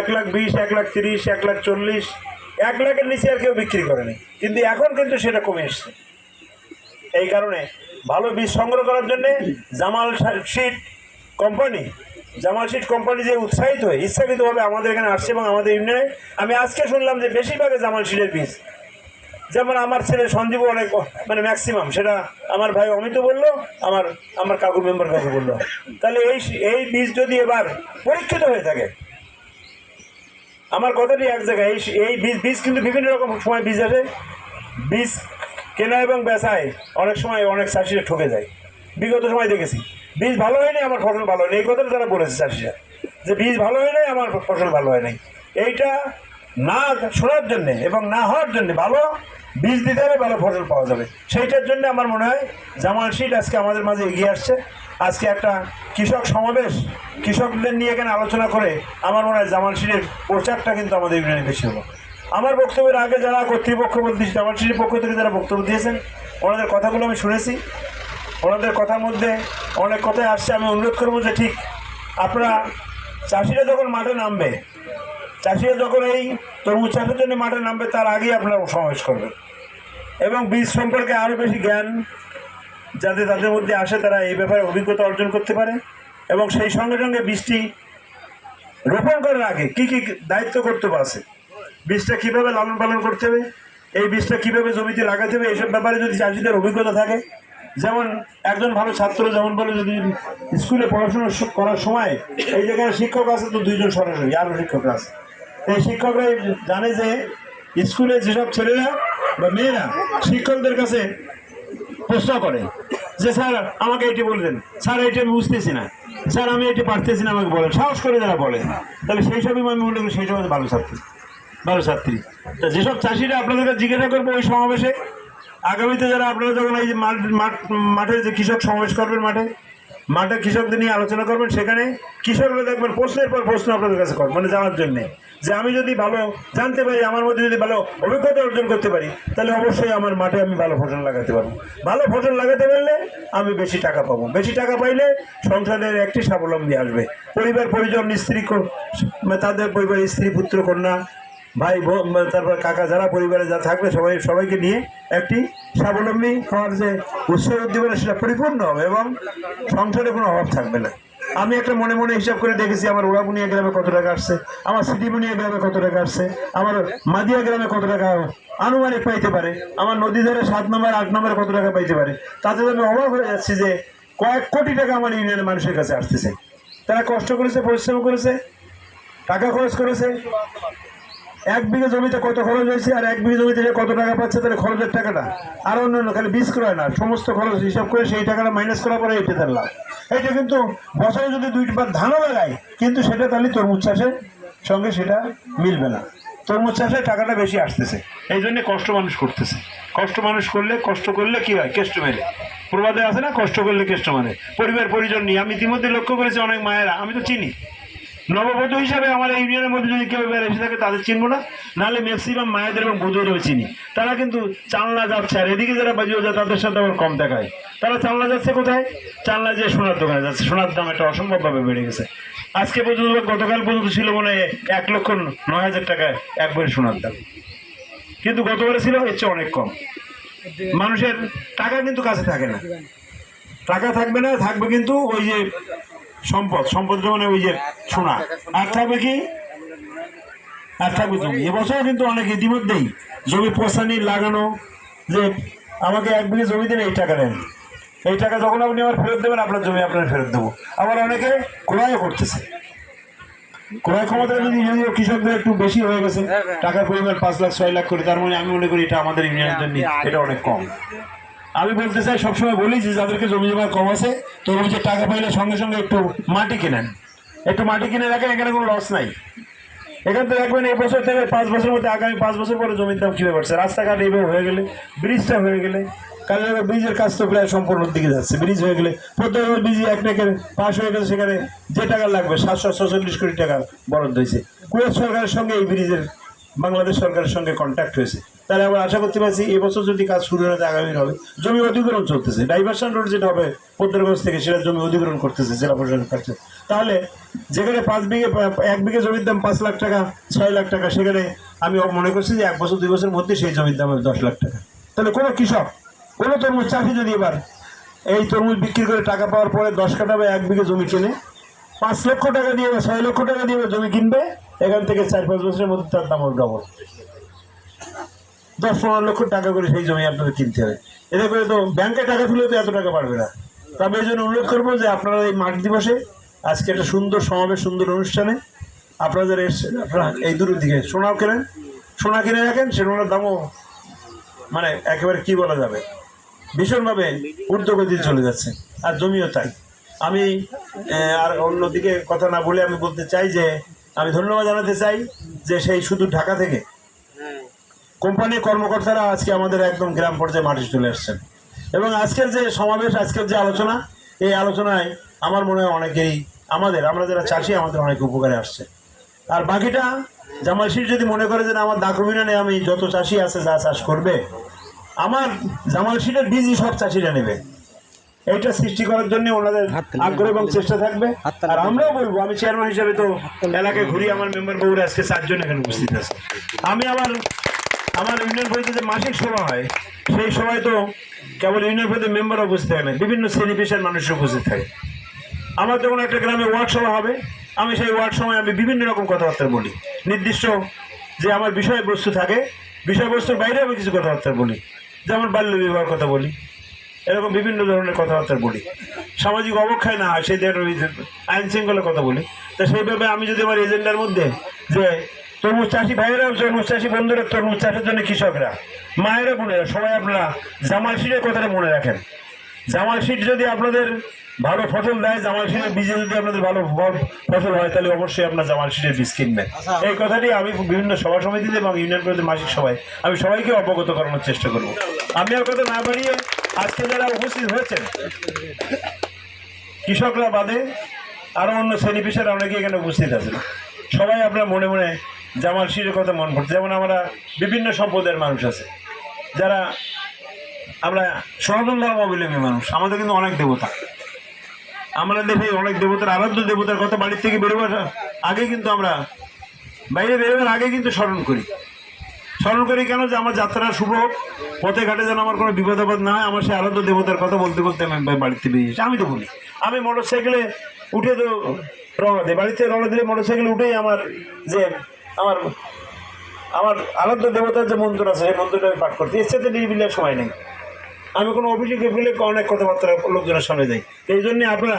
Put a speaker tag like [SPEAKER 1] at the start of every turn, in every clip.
[SPEAKER 1] এক লাখ বিশ, এক লাখ তিরিশ, এক লাখ চল্লিশ, এক লাখের নিচে আর কেউ বিক্রি করেনি। কিন্তু এখন কিন্তু সেটা কমে এসছে। এই কারণে ভালো বীজ সংগ্রহ করার জন্যে Jamal seed company, Jamal seed company যে উৎসাহিত হয়ে, ইচ্ছাকৃতভাবে আমাদের এখানে আসছে এবং আমাদের ইউনিয়নে, আমি আজকে শুনলাম যে বেশিরভাগে জামাল শিটের বীজ। যেমন আমার ছেলে সঞ্জীব অনেক মানে ম্যাক্সিমাম সেটা আমার ভাই অমিত বলল, আমার আমার কাকু মেম্বার কাকু বলল। তাহলে এই এই বীজ যদি এবার পরীক্ষিত হয়ে থাকে আমার কথাটি এক জায়গায়, এই এই বীজ বীজ কিন্তু বিভিন্ন রকম সময় বীজ আসে বীজ কেনা এবং বেচায় অনেক সময় অনেক চাষিরা ঠকে যায়। বিগত সময় দেখেছি, বীজ ভালো হয়নি আমার ফসল ভালো হয়নি এই কথাটা তারা বলেছে চাষিরা, যে বীজ ভালো হয় নাই, আমার ফসল ভালো হয় নাই। এইটা না শোনার জন্যে এবং না হওয়ার জন্যে ভালো, বীজ দিতে হবে, ভালো ফসল পাওয়া যাবে। সেইটার জন্য আমার মনে হয় জামাল শীত আজকে আমাদের মাঝে এগিয়ে আসছে। আজকে একটা কৃষক সমাবেশ, কৃষকদের নিয়ে এখানে আলোচনা করে আমার মনে হয় জামাল শীতের প্রচারটা কিন্তু আমাদের ইউনিয়নে বেশি হলো। আমার বক্তব্যের আগে যারা কর্তৃপক্ষ বলতে জামাল শীতের পক্ষ থেকে যারা বক্তব্য দিয়েছেন, ওনাদের কথাগুলো আমি শুনেছি। ওনাদের কথার মধ্যে অনেক কথাই আসছে, আমি অনুরোধ করব যে ঠিক আপনারা চাষিরা যখন মাঠে নামবে চাষিরা যখন এই তরমুজ চাষের জন্য মাঠে নামবে, তার আগেই আপনারা সমাবেশ করবেন। এবং বীজ সম্পর্কে আরও বেশি জ্ঞান যাতে তাদের মধ্যে আসে, তারা এই ব্যাপারে অভিজ্ঞতা অর্জন করতে পারে। এবং সেই সঙ্গে সঙ্গে বীজটি রোপণ করার আগে কি কি দায়িত্ব কর্তব্য আছে? বীজটা কীভাবে লালন পালন করতে হবে? এই বীজটা কীভাবে জমিতে লাগাতে হবে? এইসব ব্যাপারে যদি চাষিদের অভিজ্ঞতা থাকে, যেমন একজন ভালো ছাত্র যেমন বলে যদি স্কুলে পড়াশোনা করার সময়, এই জায়গায় শিক্ষক আছে তো দুইজন সরাসরি, আরও শিক্ষকরা আছে। এই শিক্ষকরা জানে যে স্কুলে যেসব ছেলেরা বা মেয়েরা শিক্ষকদের কাছে প্রশ্ন করে যে, স্যার, আমাকে এটি বললেন স্যার, এটি আমি বুঝতেছি না। স্যার, আমি এটি পারতেছি না, আমাকে বলেন। সাহস করে যারা বলে, তাহলে সেই সবই আমি মনে করি সেই সময় ভালো ছাত্রী ভালো ছাত্রী। তা যেসব চাষিরা আপনাদের কাছে জিজ্ঞাসা করব ওই সমাবেশে, আগামীতে যারা আপনারা যখন এই যে মাঠ মাঠে যে কৃষক সমাবেশ করবেন মাঠে মাঠে কৃষকদের নিয়ে আলোচনা করবেন, সেখানে কৃষকরা দেখবেন প্রশ্নের পর প্রশ্ন আপনাদের কাছে করবেন মানে জানার জন্যে। যে আমি যদি ভালো জানতে পারি, আমার মধ্যে যদি ভালো অভিজ্ঞতা অর্জন করতে পারি, তাহলে অবশ্যই আমার মাঠে আমি ভালো ফসল লাগাতে পারব। ভালো ফসল লাগাতে পারলে আমি বেশি টাকা পাবো। বেশি টাকা পাইলে সংসারের একটি স্বাবলম্বী আসবে। পরিবার, পরিজন, স্ত্রী, কো- তাদের পরিবার, স্ত্রী, পুত্র, কন্যা ভাই মানে তারপর কাকা যারা, পরিবারে যা থাকবে, সবাই সবাইকে নিয়ে একটি স্বাবলম্বী হওয়ার যে উৎসব উদ্দীপনা, সেটা পরিপূর্ণ হবে এবং সংসারে কোনো অভাব থাকবে না। আমি একটা মনে মনে হিসাব করে দেখেছি, আমার ওড়াবুনিয়া গ্রামে কত টাকা আসছে, আমার সিটিবুনিয়া গ্রামে কত টাকা আসছে, আমার মাদিয়া গ্রামে কত টাকা আনুমানিক পাইতে পারে, আমার নদী ধরে সাত নম্বর, আট নম্বরে কত টাকা পাইতে পারে। তাতে আমি অবাক হয়ে যাচ্ছি যে কয়েক কোটি টাকা আমার ইউনিয়নের মানুষের কাছে আসতেছে। তারা কষ্ট করেছে, পরিশ্রম করেছে, টাকা খরচ করেছে এক বিঘা জমিতে কত খরচ হয়েছে আর এক বিঘা জমিতে কত টাকা পাচ্ছে তাহলে খরচের টাকাটা? আর অন্য অন্য, খালি বীজ ক্রয় না, সমস্ত খরচ হিসাব করে সেই টাকাটা মাইনাস করার পরে এটা তার লাভ এটা কিন্তু বছরে যদি দুইবার ধানও লাগায় কিন্তু সেটা তাহলে তরমুজ চাষের সঙ্গে সেটা মিলবে না। তরমুজ চাষে টাকাটা বেশি আসতেছে, এই জন্য কষ্ট মানুষ করতেছে। কষ্ট মানুষ করলে, কষ্ট করলে কি হয়? কেষ্ট মেলে প্রবাদে আছে না, কষ্ট করলে কেষ্ট মানে পরিবার, পরিজন নিয়ে, আমি ইতিমধ্যে লক্ষ্য করেছি অনেক মায়েরা, আমি তো চিনি নববধূ হিসাবে আমার এই ইউনিয়নের মধ্যে যদি কেউ এবার এসে থাকে, তাদের চিনবো না। নাহলে ম্যাক্সিমাম মায়েদের এবং বধূদেরও চিনি। তারা কিন্তু চালনা যাচ্ছে, আর এদিকে যারা বাজিয়ে যায়, তাদের সাথে আবার কম দেখায়। তারা চালনা যাচ্ছে কোথায়? চালনা যে সোনার দোকানে যাচ্ছে। সোনার দাম একটা অসম্ভবভাবে বেড়ে গেছে। আজকে পর্যন্ত গতকাল পর্যন্ত ছিল মনে হয় এক লক্ষ নয় হাজার টাকায় একবারে সোনার দাম। কিন্তু গতবারে ছিল, এর চেয়ে অনেক কম। মানুষের টাকা কিন্তু কাছে থাকে না। টাকা থাকবে না, থাকবে কিন্তু ওই যে সম্পদ সম্পদ মানে ওই যে সোনা, আর থাকবে কি? আর থাকবে জমি। এবছর কিন্তু অনেক ইতিমধ্যেই জমি পচানি লাগানো, যে আমাকে এক বিঘে জমি দেন এই টাকা দেন এই টাকা যখন আপনি আমার ফেরত দেবেন, আপনার জমি আপনার ফেরত দেবো। আবার অনেকে ক্রয় করতেছে। ক্রয় ক্ষমতা যদি যদিও কৃষকদের একটু বেশি হয়ে গেছে, টাকার পরিমাণ পাঁচ লাখ, ছয় লাখ করে তার মানে আমি মনে করি এটা আমাদের ইউনিয়নের জন্য এটা অনেক কম। আমি বলতে চাই, সবসময় বলি যে যাদেরকে জমি জমা কম আছে তরমুজের টাকা পাইলে সঙ্গে সঙ্গে একটু মাটি কেনেন। একটু মাটি কিনে রাখেন, এখানে কোনো লস নাই। এখান থেকে দেখবেন এই বছর থেকে পাঁচ বছরের মধ্যে, আগামী পাঁচ বছর পরে জমির দাম কীভাবে বাড়ছে? রাস্তাঘাট এইভাবে হয়ে গেলে, ব্রিজটা হয়ে গেলে কাজে ব্রিজের কাজ তো প্রায় সম্পূর্ণ দিকে যাচ্ছে। ব্রিজ হয়ে গেলে, প্রত্যেক ব্রিজ এক নেকের পাশ হয়ে গেলে সেখানে যে টাকা লাগবে, সাতশো ছচল্লিশ কোটি টাকা বরাদ্দ হয়েছে। কুয়েত সরকারের সঙ্গে এই ব্রিজের, বাংলাদেশ সরকারের সঙ্গে কন্ট্যাক্ট হয়েছে। তাহলে আমরা আশা করতে পারছি এবছর যদি কাজ শুরু হয়ে আগামী হবে। জমি অধিগ্রহণ চলতেছে। ডাইভার্সন রোড যেটা হবে পদ্মরগঞ্জ থেকে, সেটা জমি অধিগ্রহণ করতেছে জেলা প্রশাসন কাছে। তাহলে যেখানে পাঁচ বিঘে, এক বিঘে জমির দাম পাঁচ লাখ টাকা, ছয় লাখ টাকা, সেখানে আমি মনে করছি যে এক বছর, দুই বছরের মধ্যে সেই জমির দাম হবে দশ লাখ টাকা। তাহলে কোনো কৃষক, কোনো তরমুজ চাষি যদি এবার এই তরমুজ বিক্রি করে টাকা পাওয়ার পরে দশ কাটা বা এক বিঘে জমি কিনে, পাঁচ লক্ষ টাকা দিয়ে বা ছয় লক্ষ টাকা দিয়ে জমি কিনবে, এখান থেকে চার পাঁচ বছরের মধ্যে তার দাম ডবল দশ পনেরো লক্ষ টাকা করে সেই জমি আপনাদের কিনতে হবে এতে করে তো ব্যাংকে টাকা তুলে তো এত টাকা পারবে না। তা আমি এই জন্য অনুরোধ করব যে আপনারা এই মাঠ দিবসে আজকে একটা সুন্দর সমাবেশ, সুন্দর অনুষ্ঠানে আপনাদের আপনারা এই দূরের দিকে সোনাও কেনেন, সোনা কিনে রাখেন সোনার দামও মানে একেবারে কি বলা যাবে? ভীষণভাবে ঊর্ধ্বগতি চলে যাচ্ছে, আর জমিও তাই। আমি আর অন্যদিকে কথা না বলে আমি বলতে চাই যে, আমি ধন্যবাদ জানাতে চাই যে সেই শুধু ঢাকা থেকে কোম্পানির কর্মকর্তারা আজকে আমাদের একদম গ্রাম পর্যায়ে মাঠে চলে আসছেন। এবং আজকের যে সমাবেশ আজকের যে আলোচনা এই আলোচনায় আমার মনে হয় অনেকেই আমাদের আমরা যারা চাষি আমাদের অনেক উপকারে আসছে। আর বাকিটা জামাল শীষ যদি মনে করে যে না, আমার দাকুমিনানে আমি যত চাষি আছে যা চাষ করবে আমার জামাল শীটের বীজই সব চাষিরা নেবে। এইটা সৃষ্টি করার জন্য ওনাদের আগ্রহ এবং চেষ্টা থাকবে। আর আমরাও বলব আমি চেয়ারম্যান হিসাবে তো এলাকায় ঘুরি আমার মেম্বার বউরা আজকে চারজন এখানে উপস্থিত আছে। আমি আমার আমার ইউনিয়ন পরিষদে মাসিক সভা হয়, সেই সময় তো কেবল ইউনিয়ন পরিষদের মেম্বার উপস্থিত থাকে না, বিভিন্ন শ্রেণি পেশার মানুষ উপস্থিত থাকে। আমার যখন একটা গ্রামে ওয়ার্ড সভা হবে, আমি সেই ওয়ার্ড সময় আমি বিভিন্ন রকম কথাবার্তা বলি। নির্দিষ্ট যে আমার বিষয়বস্তু থাকে, বিষয়বস্তুর বাইরে আমি কিছু কথাবার্তা বলি। যেমন বাল্য বিবাহের কথা বলি, এরকম বিভিন্ন ধরনের কথাবার্তা বলি। সামাজিক অবক্ষয় না হয়, সেই আইন শৃঙ্খলার কথা বলি। তা সেইভাবে আমি যদি আমার এজেন্ডার মধ্যে যে তরমুজ চাষি ভাইয়েরা তরমুজ চাষি বন্ধুরা তরমুজ চাষের জন্য কৃষকরা মায়েরা বোনেরা সবাই আপনারা জামাল শীতের কথাটা মনে রাখেন। জামাল শীত যদি আপনাদের ভালো ফসল দেয় জামাল শীতের বীজে যদি আপনাদের ভালো ফসল হয় তাহলে অবশ্যই আপনার জামাল শীতের বীজ কিনবেন। এই কথাটি আমি বিভিন্ন সভা সমিতিতে এবং ইউনিয়ন পরিষদের মাসিক সভায় আমি সবাইকে অবগত করানোর চেষ্টা করব। আমি আর কথা না বাড়িয়ে আজকে যারা উপস্থিত হয়েছেন কৃষকরা বাদে আরও অন্য শ্রেণি পেশার অনেকে এখানে উপস্থিত আছেন। সবাই আপনার মনে মনে জামাল শীতের কথা মন করছে যেমন আমরা বিভিন্ন সম্প্রদায়ের মানুষ আছে, যারা আমরা সনাতন ধর্মাবলম্বী মানুষ, আমাদের কিন্তু অনেক দেবতা। আমরা দেখি অনেক দেবতার আরাধ্য দেবতার কথা বাড়ির থেকে বেরোবার আগে কিন্তু আমরা বাইরে বেরোবার আগে কিন্তু স্মরণ করি। স্মরণ করি কেন যে আমার যাত্রা শুভ হোক, পথে ঘাটে যেন আমার কোনো বিপদ আপদ না হয়, আমার সেই আরাধ্য দেবতার কথা বলতে বলতে আমি বাড়িতে বেরিয়েছি আমি তো বলি, আমি মোটর সাইকেলে উঠে তো রওনা দিই বাড়িতে রওনা দিলে মোটর সাইকেলে উঠেই আমার যে আমার আমার আরাধ্য দেবতার যে মন্ত্র আছে, সেই মন্ত্রটা আমি পাঠ করতে এর সাথে সময় নেই। আমি কোনো অফিসে গেলে অনেক কথাবার্তা লোকজনের সামনে যাই। এই জন্য আপনারা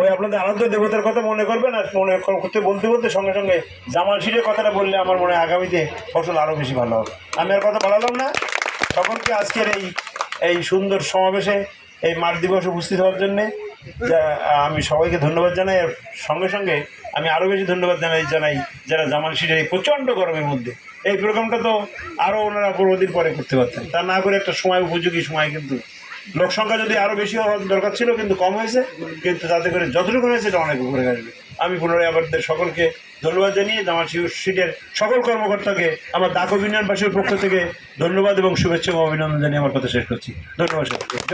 [SPEAKER 1] ওই আপনাদের আরাধ্য দেবতার কথা মনে করবেন আর মনে করতে, বলতে বলতে সঙ্গে সঙ্গে জামাল শিরের কথাটা বললে আমার মনে হয় আগামীতে ফসল আরও বেশি ভালো হবে। আমি আর কথা বাড়ালাম না। সকলকে আজকের এই এই সুন্দর সমাবেশে এই মাঠ দিবস উপস্থিত হওয়ার জন্যে যা- আমি সবাইকে ধন্যবাদ জানাই, আর সঙ্গে সঙ্গে আমি আরও বেশি ধন্যবাদ জানাই জানাই যারা জামাল শিরের এই প্রচণ্ড গরমের মধ্যে। এই প্রোগ্রামটা তো আরও ওনারা পনেরো পরে করতে পারতেন। তা না করে একটা সময়, উপযোগী সময় কিন্তু লোক সংখ্যা যদি আরও বেশি হওয়ার দরকার ছিল, কিন্তু কম হয়েছে। কিন্তু তাতে করে যতটুকু হয়েছে এটা অনেক উপরে আসবে। আমি পুনরায় আবার সকলকে ধন্যবাদ জানিয়ে, জামাল শিটের সকল কর্মকর্তাকে, আমার দাক ইউনিয়নবাসীর পক্ষ থেকে ধন্যবাদ এবং শুভেচ্ছা ও অভিনন্দন জানিয়ে আমার কথা শেষ করছি। ধন্যবাদ।